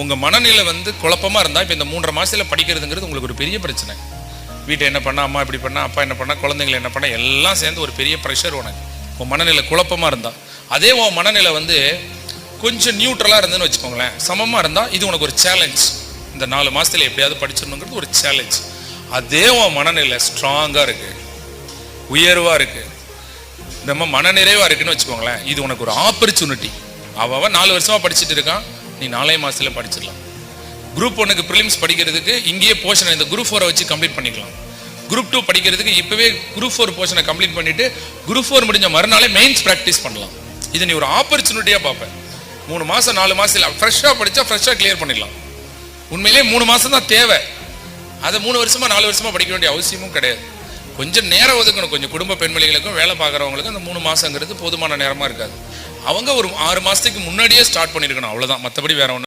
உங்கள் மனநிலை வந்து குழப்பமாக இருந்தால் இப்போ இந்த மூன்றரை மாதத்தில் படிக்கிறதுங்கிறது உங்களுக்கு ஒரு பெரிய பிரச்சனை. வீட்டை என்ன பண்ணால் அம்மா இப்படி பண்ணால் அப்பா என்ன பண்ணால் குழந்தைங்களை என்ன பண்ணால் எல்லாம் சேர்ந்து ஒரு பெரிய ப்ரெஷர் உனக்கு. உன் மனநிலை குழப்பமாக இருந்தால் அதே உன் மனநிலை வந்து கொஞ்சம் நியூட்ரலாக இருந்துன்னு வச்சுக்கோங்களேன். சமமாக இருந்தால் இது உனக்கு ஒரு சேலஞ்ச் இந்த நாலு மாதத்தில் எப்படியாவது படிச்சிடணுங்கிறது ஒரு சேலஞ்ச் அதே உன் மனநிலை ஸ்ட்ராங்காக இருக்குது உயர்வாக இருக்குது நம்ம மனநிறைவாக இருக்குன்னு வச்சுக்கோங்களேன். இது உனக்கு ஒரு ஆப்பர்ச்சுனிட்டி அவன் நாலு வருஷமாக படிச்சுட்டு இருக்கான். நீ நாலே மாதத்தில் படிச்சிடலாம். குரூப் ஒன்றுக்கு ப்ரிலிம்ஸ் படிக்கிறதுக்கு இங்கேயே போர்ஷனை இந்த குரூப் ஃபோரை வச்சு கம்ப்ளீட் பண்ணிக்கலாம். குரூப் டூ படிக்கிறதுக்கு இப்போவே குரூப் ஃபோர் போர்ஷனை கம்ப்ளீட் பண்ணிவிட்டு குரூப் ஃபோர் முடிஞ்ச மறுநாளே மெயின்ஸ் ப்ராக்டிஸ் பண்ணலாம். இதை நீ ஒரு ஆப்பர்ச்சுனிட்டியாக பார்ப்பேன் மூணு மாதம் நாலு மாதத்தில் ஃப்ரெஷ்ஷாக படித்தா ஃப்ரெஷ்ஷாக கிளியர் பண்ணிடலாம். உண்மையிலேயே மூணு மாதம் தான் தேவை. அதை மூணு வருஷமா நாலு வருஷமா படிக்க வேண்டிய அவசியமும் கிடையாது. கொஞ்சம் நேரம் ஒதுக்கணும். கொஞ்சம் குடும்ப பெண்மணிகளுக்கும் வேலை பார்க்குறவங்களுக்கும் அந்த மூணு மாதங்கிறது போதுமான நேரமா இருக்காது. அவங்க ஒரு ஆறு மாதத்துக்கு முன்னாடியே ஸ்டார்ட் பண்ணியிருக்கணும் அவ்வளோதான் மற்றபடி வேற ஒன்று